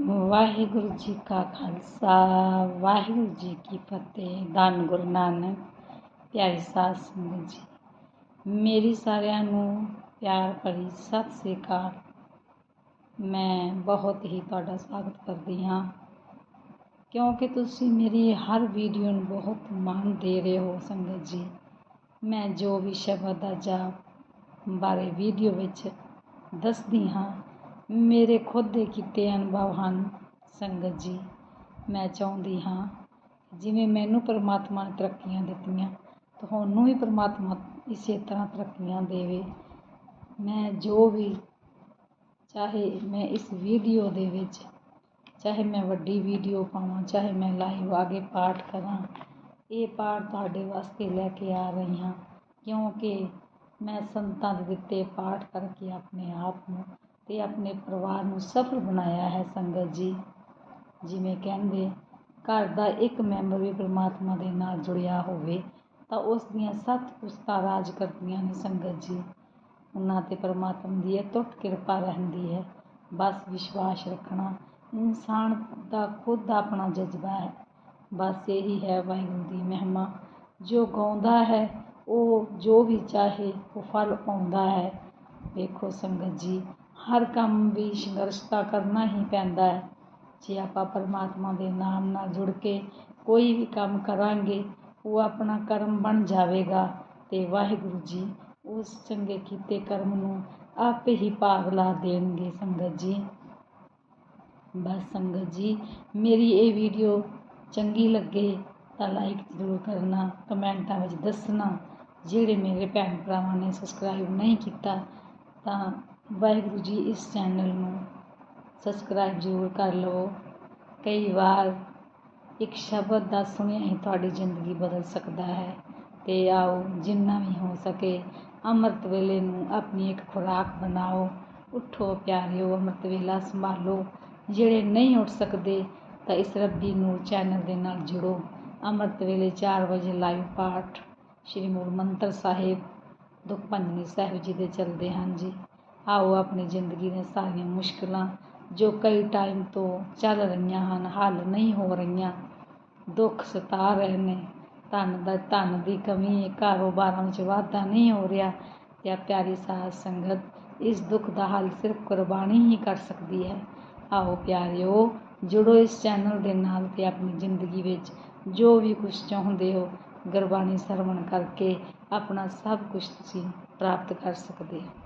ਵਾਹਿਗੁਰੂ ਜੀ ਕਾ ਖਾਲਸਾ, ਵਾਹਿਗੁਰੂ ਜੀ ਕੀ ਫਤਿਹ। ਧੰਨ ਗੁਰੂ ਨਾਨਕ, ਪਿਆਰੀ ਸਾਧ ਸੰਗਤ ਜੀ। ਮੇਰੀ ਸਾਰਿਆਂ ਨੂੰ ਪਿਆਰ ਭਰੀ ਸਤਿ ਸ੍ਰੀ ਅਕਾਲ। ਮੈਂ ਬਹੁਤ ਹੀ ਤੁਹਾਡਾ ਸਵਾਗਤ ਕਰਦੀ ਹਾਂ। ਕਿਉਂਕਿ ਤੁਸੀਂ ਮੇਰੀ ਹਰ ਵੀਡੀਓ ਨੂੰ ਬਹੁਤ ਮਾਣ ਦੇ ਰਹੇ ਹੋ ਸੰਗਤ ਜੀ। ਮੈਂ ਜੋ ਵੀ ਸ਼ਬਦ ਦਾ ਜਾਪ ਬਾਰੇ ਵੀਡੀਓ ਵਿੱਚ ਦੱਸਦੀ ਹਾਂ ਮੇਰੇ ਖੁਦ ਦੇ ਕੀਤੇ ਅਨੁਭਵ ਹਨ, ਸੰਗਤ ਜੀ। ਮੈਂ ਚਾਹੁੰਦੀ ਹਾਂ ਜਿਵੇਂ ਮੈਨੂੰ ਪਰਮਾਤਮਾ ਨੇ ਤਰੱਕੀਆਂ ਦਿੱਤੀਆਂ, ਤੁਹਾਨੂੰ ਵੀ ਪਰਮਾਤਮਾ ਇਸੇ ਤਰ੍ਹਾਂ ਤਰੱਕੀਆਂ ਦੇਵੇ। ਮੈਂ ਜੋ ਵੀ, ਚਾਹੇ ਮੈਂ ਇਸ ਵੀਡੀਓ ਦੇ ਵਿੱਚ, ਚਾਹੇ ਮੈਂ ਵੱਡੀ ਵੀਡੀਓ ਪਾਵਾਂ, ਚਾਹੇ ਮੈਂ ਲਾਈਵ ਆ ਕੇ ਪਾਠ ਕਰਾਂ, ਇਹ ਪਾਠ ਤੁਹਾਡੇ ਵਾਸਤੇ ਲੈ ਕੇ ਆ ਰਹੀ ਹਾਂ। ਕਿਉਂਕਿ ਮੈਂ ਸੰਤਾਂ ਦੇ ਦਿੱਤੇ ਪਾਠ ਕਰਕੇ ਆਪਣੇ ਆਪ ਨੂੰ ਅਤੇ ਆਪਣੇ ਪਰਿਵਾਰ ਨੂੰ ਸਫਲ ਬਣਾਇਆ ਹੈ ਸੰਗਤ ਜੀ। ਜਿਵੇਂ ਕਹਿੰਦੇ, ਘਰ ਦਾ ਇੱਕ ਮੈਂਬਰ ਵੀ ਪਰਮਾਤਮਾ ਦੇ ਨਾਲ ਜੁੜਿਆ ਹੋਵੇ, ਤਾਂ ਉਸ ਦੀਆਂ ਸੱਤ ਪੁਸਤਾਂ ਰਾਜ ਕਰਦੀਆਂ ਨੇ ਸੰਗਤ ਜੀ। ਉਹਨਾਂ ਤੇ ਪਰਮਾਤਮਾ ਦੀ ਟੁੱਟ ਕਿਰਪਾ ਰਹਿੰਦੀ ਹੈ। ਬਸ ਵਿਸ਼ਵਾਸ ਰੱਖਣਾ, ਇਨਸਾਨ ਦਾ ਖੁਦ ਦਾ ਆਪਣਾ ਜਜ਼ਬਾ ਹੈ। ਬਸ ਇਹੀ ਹੈ ਵਾਹਿਗੁਰੂ ਦੀ ਮਹਿਮਾ। ਜੋ ਗਾਉਂਦਾ ਹੈ, ਉਹ ਜੋ ਵੀ ਚਾਹੇ, ਉਹ ਫਲ ਪਾਉਂਦਾ ਹੈ। ਵੇਖੋ ਸੰਗਤ ਜੀ ਹਰ ਕੰਮ ਵੀ ਸੰਘਰਸ਼ ਤਾਂ ਕਰਨਾ ਹੀ ਪੈਂਦਾ ਹੈ। ਜੇ ਆਪਾਂ ਪਰਮਾਤਮਾ ਦੇ ਨਾਮ ਨਾਲ ਜੁੜ ਕੇ ਕੋਈ ਵੀ ਕੰਮ ਕਰਾਂਗੇ, ਉਹ ਆਪਣਾ ਕਰਮ ਬਣ ਜਾਵੇਗਾ ਅਤੇ ਵਾਹਿਗੁਰੂ ਜੀ ਉਸ ਚੰਗੇ ਕੀਤੇ ਕਰਮ ਨੂੰ ਆਪੇ ਹੀ ਭਾਗ ਲਾ ਦੇਣਗੇ ਸੰਗਤ ਜੀ। ਬਸ ਸੰਗਤ ਜੀ, ਮੇਰੀ ਇਹ ਵੀਡੀਓ ਚੰਗੀ ਲੱਗੇ ਤਾਂ ਲਾਈਕ ਜ਼ਰੂਰ ਕਰਨਾ, ਕਮੈਂਟਾਂ ਵਿੱਚ ਦੱਸਣਾ। ਜਿਹੜੇ ਮੇਰੇ ਭੈਣ ਭਰਾਵਾਂ ਨੇ ਸਬਸਕ੍ਰਾਈਬ ਨਹੀਂ ਕੀਤਾ ਤਾਂ ਵਾਹਿਗੁਰੂ ਜੀ ਇਸ ਚੈਨਲ ਨੂੰ ਸਬਸਕ੍ਰਾਈਬ ਜ਼ਰੂਰ ਕਰ ਲਵੋ। ਕਈ ਵਾਰ ਇੱਕ ਸ਼ਬਦ ਦਾ ਸੁਣਿਆ ਹੀ ਤੁਹਾਡੀ ਜ਼ਿੰਦਗੀ ਬਦਲ ਸਕਦਾ ਹੈ ਤੇ ਆਓ ਜਿੰਨਾ ਵੀ ਹੋ ਸਕੇ ਅੰਮ੍ਰਿਤ ਵੇਲੇ ਨੂੰ ਆਪਣੀ ਇੱਕ ਖੁਰਾਕ ਬਣਾਓ। ਉਠੋ ਪਿਆਰਿਓ, ਅੰਮ੍ਰਿਤ ਵੇਲਾ ਸੰਭਾਲੋ। ਜਿਹੜੇ ਨਹੀਂ ਉੱਠ ਸਕਦੇ ਤਾਂ ਇਸ ਰੱਬੀ ਨੂੰ ਚੈਨਲ ਦੇ ਨਾਲ ਜੁੜੋ। ਅੰਮ੍ਰਿਤ ਵੇਲੇ 4 ਵਜੇ ਲਾਈਵ ਪਾਠ ਸ਼੍ਰੀ ਮੂਲ ਮੰਤਰ ਸਾਹਿਬ ਦੁਖ ਭੰਜਨੀ ਸਾਹਿਬ ਜੀ ਦੇ ਚੱਲਦੇ ਹਨ ਜੀ। ਆਓ ਆਪਣੀ ਜ਼ਿੰਦਗੀ ਦੀਆਂ ਸਾਰੀਆਂ ਮੁਸ਼ਕਿਲਾਂ, ਜੋ ਕਈ ਟਾਈਮ ਤੋਂ ਚੱਲ ਰਹੀਆਂ ਹਨ, ਹੱਲ ਨਹੀਂ ਹੋ ਰਹੀਆਂ। ਦੁੱਖ ਸਤਾ ਰਹੇ ਨੇ। ਧਨ ਦਾ, ਧਨ ਦੀ ਕਮੀ ਹੈ ਕਾਰੋਬਾਰਾਂ ਵਿੱਚ ਵਾਧਾ ਨਹੀਂ ਹੋ ਰਿਹਾ। ਜਾਂ ਪਿਆਰੀ ਸਾਧ ਸੰਗਤ, ਇਸ ਦੁੱਖ ਦਾ ਹੱਲ ਸਿਰਫ ਕੁਰਬਾਨੀ ਹੀ ਕਰ ਸਕਦੀ ਹੈ। ਆਓ ਪਿਆਰਿਓ, ਜੁੜੋ ਇਸ ਚੈਨਲ ਦੇ ਨਾਲ ਤੇ ਆਪਣੀ ਜ਼ਿੰਦਗੀ ਵਿੱਚ ਜੋ ਵੀ ਕੁਝ ਚਾਹੁੰਦੇ ਹੋ, ਗੁਰਬਾਣੀ ਸਰਵਣ ਕਰਕੇ ਆਪਣਾ ਸਭ ਕੁਝ ਤੁਸੀਂ ਪ੍ਰਾਪਤ ਕਰ ਸਕਦੇ ਹੋ।